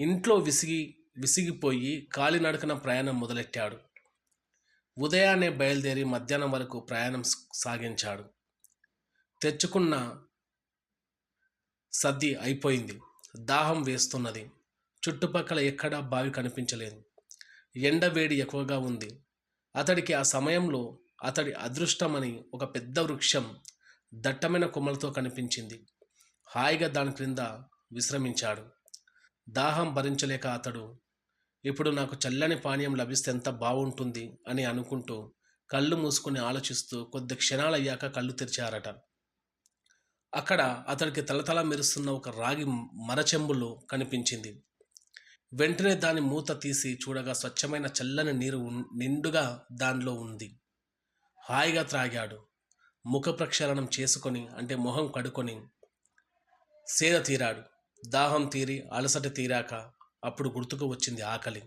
ఇంట్లో విసిగి విసిగిపోయి కాలినడకన ప్రయాణం మొదలెట్టాడు. ఉదయాన్నే బయలుదేరి మధ్యాహ్నం వరకు ప్రయాణం సాగించాడు. తెచ్చుకున్న సద్ది అయిపోయింది. దాహం వేస్తున్నది. చుట్టుపక్కల ఎక్కడా బావి కనిపించలేదు. ఎండ వేడి ఎక్కువగా ఉంది. అతడికి ఆ సమయంలో అతడి అదృష్టమని ఒక పెద్ద వృక్షం దట్టమైన కొమ్మలతో కనిపించింది. హాయిగా దాని క్రింద విశ్రమించాడు. దాహం భరించలేక అతడు ఇప్పుడు నాకు చల్లని పానీయం లభిస్తే ఎంత బాగుంటుంది అని అనుకుంటూ కళ్ళు మూసుకుని ఆలోచిస్తూ కొద్ది క్షణాలయ్యాక కళ్ళు తెరిచారట. అక్కడ అతడికి తలతల మెరుస్తున్న ఒక రాగి మరచెంబులు కనిపించింది. వెంటనే దాని మూత తీసి చూడగా స్వచ్ఛమైన చల్లని నీరు నిండుగా దానిలో ఉంది. హాయిగా త్రాగాడు. ముఖ ప్రక్షాళనం చేసుకొని అంటే మొహం కడుకొని సేద తీరాడు. దాహం తీరి అలసట తీరాక అప్పుడు గుర్తుకు వచ్చింది ఆకలి.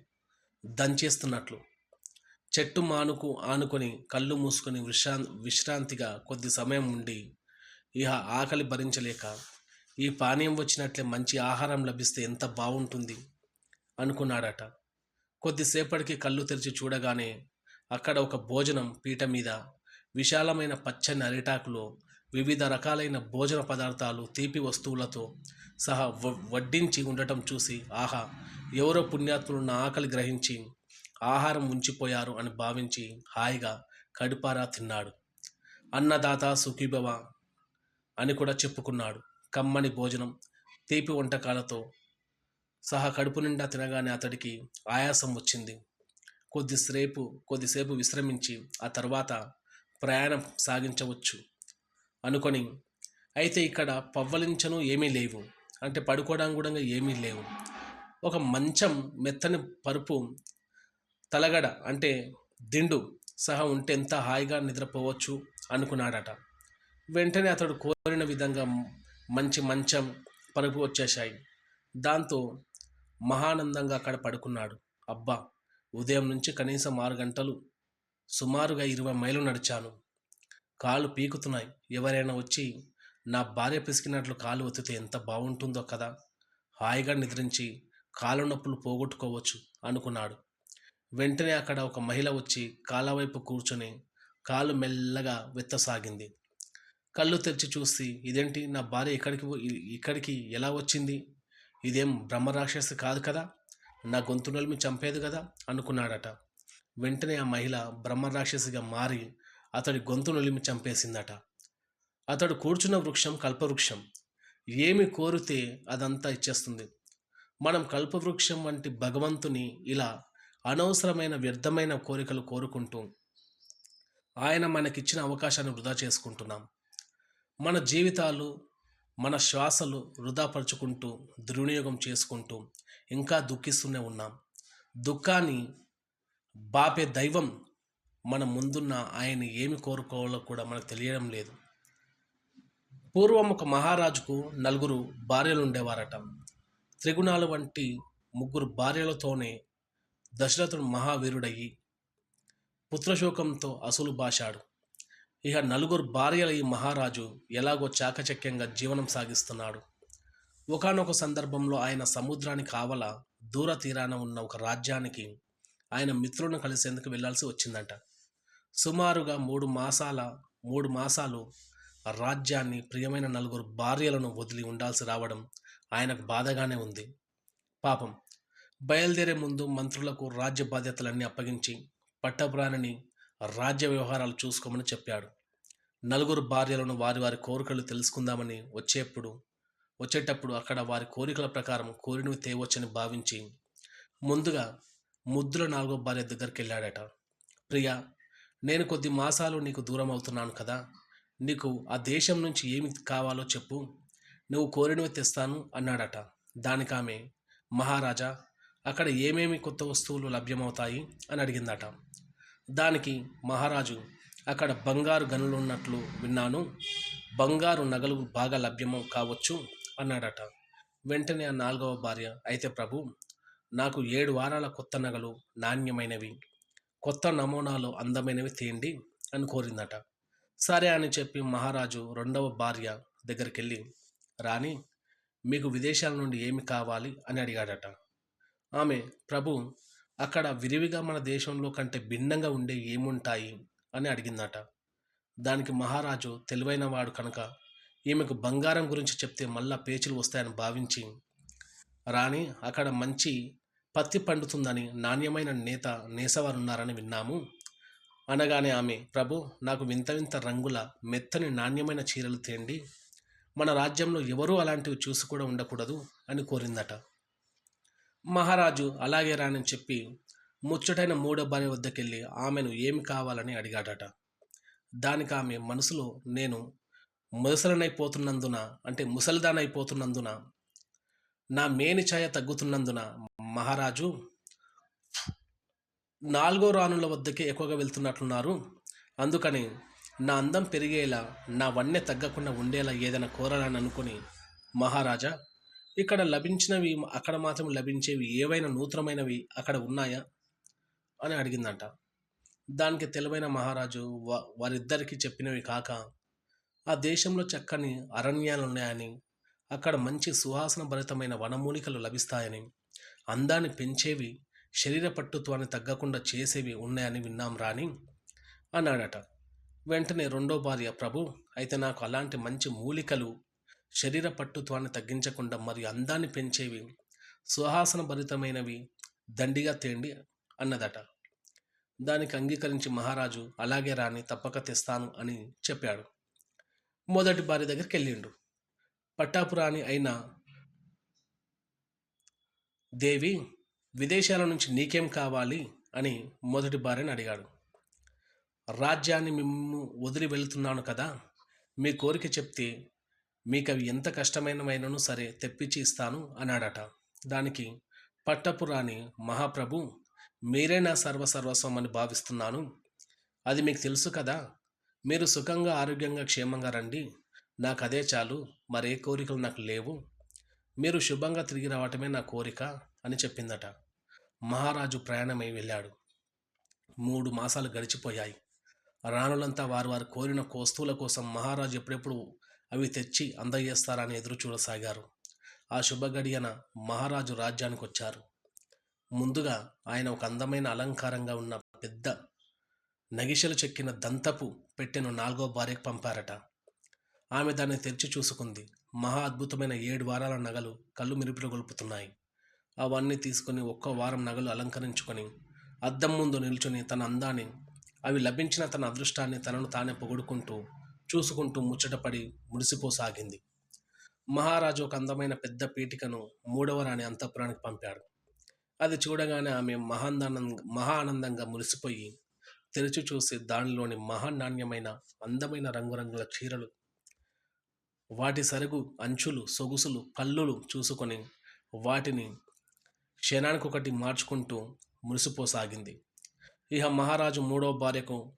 దంచేస్తున్నట్లు. చెట్టు మానుకు ఆనుకొని కళ్ళు మూసుకొని విశ్రాం విశ్రాంతిగా కొద్ది సమయం ఉండి ఇహ ఆకలి భరించలేక ఈ పానీయం వచ్చినట్లే మంచి ఆహారం లభిస్తే ఎంత బాగుంటుంది అనుకున్నాడట. కొద్దిసేపటికి కళ్ళు తెరిచి చూడగానే అక్కడ ఒక భోజనం పీట మీద విశాలమైన పచ్చని అరిటాకులో వివిధ రకాలైన భోజన పదార్థాలు తీపి వస్తువులతో సహా వడ్డించి ఉండటం చూసి ఆహా ఎవరో పుణ్యాత్ములు నా ఆకలి గ్రహించి ఆహారం ఉంచిపోయారు అని భావించి హాయిగా కడుపారా తిన్నాడు. అన్నదాత సుఖీభవ అని కూడా చెప్పుకున్నాడు. కమ్మని భోజనం తీపి వంటకాలతో సహా కడుపు నిండా తినగానే అతడికి ఆయాసం వచ్చింది. కొద్దిసేపు కొద్దిసేపు విశ్రమించి ఆ తర్వాత ప్రయాణం సాగించవచ్చు. అనుకొని అయితే ఇక్కడ పవ్వలించను ఏమీ లేవు. అంటే పడుకోవడానికి కూడా ఏమీ లేవు. ఒక మంచం మెత్తని పరుపు తలగడ అంటే దిండు సహా ఉంటే ఎంత హాయిగా నిద్రపోవచ్చు అనుకున్నాడట. వెంటనే అతడు కోరిన విధంగా మంచి మంచం పరుపు వచ్చేశాయి. దాంతో మహానందంగా అక్కడ పడుకున్నాడు. అబ్బా ఉదయం నుంచి కనీసం ఆరు గంటలు సుమారుగా ఇరవై మైలు నడిచాను. కాళ్ళు పీకుతున్నాయి. ఎవరైనా వచ్చి నా భార్య పిసికినట్లు కాలు ఒత్తితే ఎంత బాగుంటుందో కదా. హాయిగా నిద్రించి కాళ్ళ నొప్పులు పోగొట్టుకోవచ్చు అనుకున్నాడు. వెంటనే అక్కడ ఒక మహిళ వచ్చి కాళ్ళ వైపు కూర్చొని కాలు మెల్లగా వెత్తసాగింది. కళ్ళు తెరిచి చూసి ఇదేంటి? నా భార్య ఇక్కడికి ఇక్కడికి ఎలా వచ్చింది? ఇదేం బ్రహ్మరాక్షసి కాదు కదా? నా గొంతు నలిమి చంపేది కదా? అనుకున్నాడట. వెంటనే ఆ మహిళ బ్రహ్మరాక్షసిగా మారి అతడి గొంతునులిమి చంపేసిందట. అతడు కూర్చున్న వృక్షం కల్పవృక్షం. ఏమి కోరితే అదంతా ఇచ్చేస్తుంది. మనం కల్పవృక్షం వంటి భగవంతుని ఇలా అనవసరమైన వ్యర్థమైన కోరికలు కోరుకుంటూ ఆయన మనకిచ్చిన అవకాశాన్ని వృధా చేసుకుంటున్నాం. మన జీవితాలు మన శ్వాసలు వృధాపరుచుకుంటూ దుర్వినియోగం చేసుకుంటూ ఇంకా దుఃఖిస్తూనే ఉన్నాం. దుఃఖాన్ని బాపే దైవం మన ముందున్న ఆయన ఏమి కోరుకోవాలో కూడా మనకు తెలియడం లేదు. పూర్వం ఒక మహారాజుకు నలుగురు భార్యలు ఉండేవారట. త్రిగుణాలు వంటి ముగ్గురు భార్యలతోనే దశరథుడు మహావీరుడయ్యి పుత్రశోకంతో అసలు భాషాడు ఇక నలుగురు భార్యల ఈ మహారాజు ఎలాగో చాకచక్యంగా జీవనం సాగిస్తున్నాడు. ఒకానొక సందర్భంలో ఆయన సముద్రానికి కావల దూర తీరాన ఉన్న ఒక రాజ్యానికి ఆయన మిత్రులను కలిసేందుకు వెళ్ళాల్సి వచ్చిందంట. సుమారుగా మూడు మాసాల మూడు మాసాలు రాజ్యాన్ని ప్రియమైన నలుగురు భార్యలను వదిలి ఉండాల్సి రావడం ఆయనకు బాధగానే ఉంది. పాపం. బయలుదేరే ముందు మంత్రులకు రాజ్య బాధ్యతలన్నీ అప్పగించి పట్టపురాణిని రాజ్య వ్యవహారాలు చూసుకోమని చెప్పాడు. నలుగురు భార్యలను వారి వారి కోరికలు తెలుసుకుందామని వచ్చేప్పుడు వచ్చేటప్పుడు అక్కడ వారి కోరికల ప్రకారం కోరినవి తేవచ్చని భావించి ముందుగా ముద్దుల నాలుగో భార్య దగ్గరికి వెళ్ళాడట ప్రియా నేను కొద్ది మాసాలు నీకు దూరం అవుతున్నాను కదా. నీకు ఆ దేశం నుంచి ఏమి కావాలో చెప్పు. నువ్వు కోరినవి తెస్తాను అన్నాడట. దానికి ఆమె మహారాజా అక్కడ ఏమేమి కొత్త వస్తువులు లభ్యమవుతాయి? అని అడిగిందట. దానికి మహారాజు అక్కడ బంగారు గనులు ఉన్నట్లు విన్నాను. బంగారు నగలు బాగా లభ్యము కావచ్చు? అన్నాడట. వెంటనే ఆ నాలుగవ భార్య అయితే ప్రభు నాకు ఏడు వారాల కొత్త నగలు నాణ్యమైనవి. కొత్త నమూనాలు అందమైనవి తీయండి అని కోరిందట. సరే అని చెప్పి మహారాజు రెండవ భార్య దగ్గరికి వెళ్ళి రాణి మీకు విదేశాల నుండి ఏమి కావాలి అని అడిగాడట. ఆమె ప్రభు అక్కడ విరివిగా మన దేశంలో కంటే భిన్నంగా ఉండే ఏముంటాయి అని అడిగిందట. దానికి మహారాజు తెలివైన వాడు కనుక ఈమెకు బంగారం గురించి చెప్తే మళ్ళా పేచీలు వస్తాయని భావించి రాణి అక్కడ మంచి పత్తి పండుతుందని నాణ్యమైన నేత నేసవారు ఉన్నారని విన్నాము. అనగానే ఆమె ప్రభు నాకు వింత వింత రంగుల మెత్తని నాణ్యమైన చీరలు తేండి. మన రాజ్యంలో ఎవరూ అలాంటివి చూసి కూడా ఉండకూడదు అని కోరిందట. మహారాజు అలాగే రానని చెప్పి ముచ్చటైన మూడో భార్య వద్దకెళ్ళి ఆమెను ఏమి కావాలని అడిగాడట. దానికి ఆమె మనసులో నేను ముసలనైపోతున్నందున అంటే ముసలిదానైపోతున్నందున నా మేని ఛాయ తగ్గుతున్నందున మహారాజు నాలుగో రాణుల వద్దకే ఎక్కువగా వెళ్తున్నట్లున్నారు. అందుకని నా అందం పెరిగేలా నా వన్నె తగ్గకుండా ఉండేలా ఏదైనా కోరాలని అనుకుని మహారాజా ఇక్కడ లభించినవి అక్కడ మాత్రం లభించేవి ఏవైనా నూతనమైనవి అక్కడ ఉన్నాయా? అని అడిగిందంట. దానికి తెలివైన మహారాజు వారిద్దరికీ చెప్పినవి కాక ఆ దేశంలో చక్కని అరణ్యాలు ఉన్నాయని అక్కడ మంచి సువాసన భరితమైన వనమూలికలు లభిస్తాయని అందాన్ని పెంచేవి శరీర పట్టుత్వాన్ని తగ్గకుండా చేసేవి ఉన్నాయని విన్నాం రాని అన్నాడట. వెంటనే రెండో భార్య ప్రభు అయితే నాకు అలాంటి మంచి మూలికలు శరీర పట్టుత్వాన్ని తగ్గించకుండా మరి అందాన్ని పెంచేవి సుహాసన భరితమైనవి దండిగా తేండి అన్నదట. దానికి అంగీకరించి మహారాజు అలాగే రాని తప్పక తెస్తాను అని చెప్పాడు. మొదటి భార్య దగ్గరికి వెళ్ళిండు. పట్టాపురాణి అయిన దేవి విదేశాల నుంచి నీకేం కావాలి? అని మొదటి భార్యని అడిగాడు. రాజ్యాన్ని మిమ్ము వదిలి వెళ్తున్నాను కదా మీ కోరిక చెప్తే మీకు అవి ఎంత కష్టమైనవైనను సరే తెప్పించి ఇస్తాను అన్నాడట. దానికి పట్టపు రాణి మహాప్రభు మీరే నా సర్వసర్వస్వం అని భావిస్తున్నాను. అది మీకు తెలుసు కదా మీరు సుఖంగా ఆరోగ్యంగా క్షేమంగా రండి. నాకు అదే చాలు మరే కోరికలు నాకు లేవు. మీరు శుభంగా తిరిగి రావటమే నా కోరిక అని చెప్పిందట. మహారాజు ప్రయాణమై వెళ్ళాడు. మూడు మాసాలు గడిచిపోయాయి. రాణులంతా వారు వారు కోరిన వస్తువుల కోసం మహారాజు ఎప్పుడెప్పుడు అవి తెచ్చి అందజేస్తారని ఎదురు చూడసాగారు. ఆ శుభ గడియన మహారాజు రాజ్యానికి వచ్చారు. ముందుగా ఆయన ఒక అందమైన అలంకారంగా ఉన్న పెద్ద నగిషలు చెక్కిన దంతపు పెట్టెను నాలుగో భార్యకు పంపారట. ఆమె దాన్ని తెరిచి చూసుకుంది. మహా అద్భుతమైన ఏడు వారాల నగలు కళ్ళు మిరుపులు గొలుపుతున్నాయి. అవన్నీ తీసుకుని ఒక్క వారం నగలు అలంకరించుకొని అద్దం ముందు నిల్చుని తన అందాన్ని అవి లభించిన తన అదృష్టాన్ని తనను తానే పొగుడుకుంటూ చూసుకుంటూ ముచ్చటపడి ముడిసిపోసాగింది మహారాజు ఒక అందమైన పెద్ద పీటికను మూడవ రాణి అంతఃపురానికి పంపాడు. అది చూడగానే ఆమె మహానంద మహా ఆనందంగా మురిసిపోయి తెరిచి చూసి దానిలోని మహానాణ్యమైన అందమైన రంగురంగుల చీరలు వాటి సరుగు అంచులు సొగుసులు పళ్ళులు చూసుకొని వాటిని క్షణానికొకటి మార్చుకుంటూ మురిసిపోసాగింది. ఇహ మహారాజు మూడో భార్యకు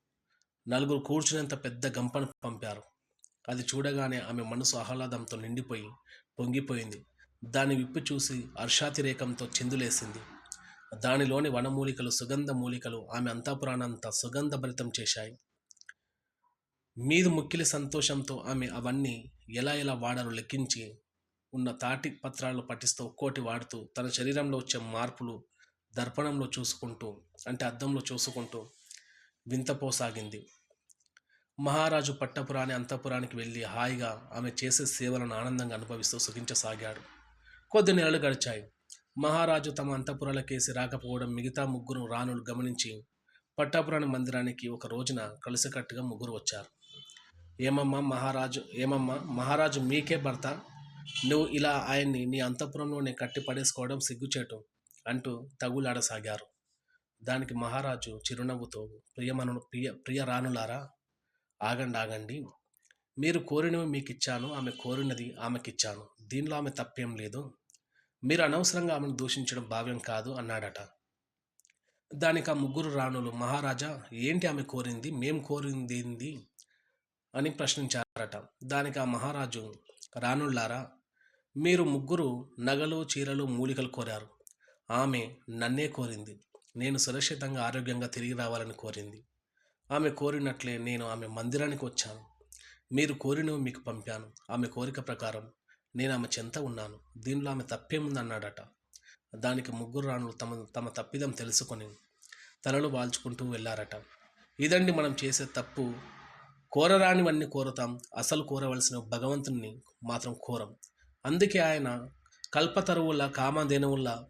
నలుగురు కూర్చునేంత పెద్ద గంపను పంపారు. అది చూడగానే ఆమె మనసు ఆహ్లాదంతో నిండిపోయి పొంగిపోయింది. దాన్ని విప్పి చూసి హర్షాతిరేకంతో చిందులేసింది. దానిలోని వనమూలికలు సుగంధ మూలికలు ఆమె అంతఃపురానంతా సుగంధభరితం చేశాయి. మీదు ముక్కిలి సంతోషంతో ఆమె అవన్నీ ఎలా ఎలా వాడాలో లెక్కించి ఉన్న తాటి పత్రాలు పట్టిస్తూ ఒక్కోటి వాడుతూ తన శరీరంలో వచ్చే మార్పులు దర్పణంలో చూసుకుంటూ అంటే అద్దంలో చూసుకుంటూ వింతపోసాగింది. మహారాజు పట్టపురాని అంతపురానికి వెళ్ళి హాయిగా ఆమె చేసే సేవలను ఆనందంగా అనుభవిస్తూ సుఖించసాగాడు. కొద్ది నెలలు గడిచాయి. మహారాజు తమ అంతపురాలకేసి రాకపోవడం మిగతా ముగ్గురు రాణులు గమనించి పట్టాపురాణి మందిరానికి ఒక రోజున కలిసికట్టుగా ముగ్గురు వచ్చారు. ఏమమ్మా మహారాజు ఏమమ్మా మహారాజు మీకే భర్త. నువ్వు ఇలా ఆయన్ని నీ అంతఃపురంలోనే కట్టి పడేసుకోవడం సిగ్గుచేటు అంటూ తగులాడసాగారు. దానికి మహారాజు చిరునవ్వుతో ప్రియమను ప్రియ ప్రియ రాణులారా ఆగండి ఆగండి. మీరు కోరినవి మీకు ఇచ్చాను ఆమె కోరినది ఆమెకిచ్చాను. దీనిలో ఆమె తప్పేం లేదు. మీరు అనవసరంగా ఆమెను దూషించడం భావ్యం కాదు అన్నాడట. దానికి ఆ ముగ్గురు రాణులు మహారాజా ఏంటి ఆమె కోరింది? మేం కోరింది అని ప్రశ్నించారట. దానికి ఆ మహారాజు రానుళ్ళారా మీరు ముగ్గురు నగలు చీరలు మూలికలు కోరారు. ఆమె నన్నే కోరింది. నేను సురక్షితంగా ఆరోగ్యంగా తిరిగి రావాలని కోరింది. ఆమె కోరినట్లే నేను ఆమె మందిరానికి వచ్చాను. మీరు కోరినవి మీకు పంపాను. ఆమె కోరిక ప్రకారం నేను ఆమె చెంత ఉన్నాను. దీనిలో ఆమె తప్పేముంది అన్నాడట దానికి ముగ్గురు రాణులు తమ తమ తప్పిదం తెలుసుకొని తలలు వాల్చుకుంటూ వెళ్ళారట ఇదండి మనం చేసే తప్పు కోరరానివన్నీ కోరతాం. అసలు కోరవలసిన భగవంతుణ్ణి మాత్రం కోరం. అందుకే ఆయన కల్పతరువుల కామధేనువుల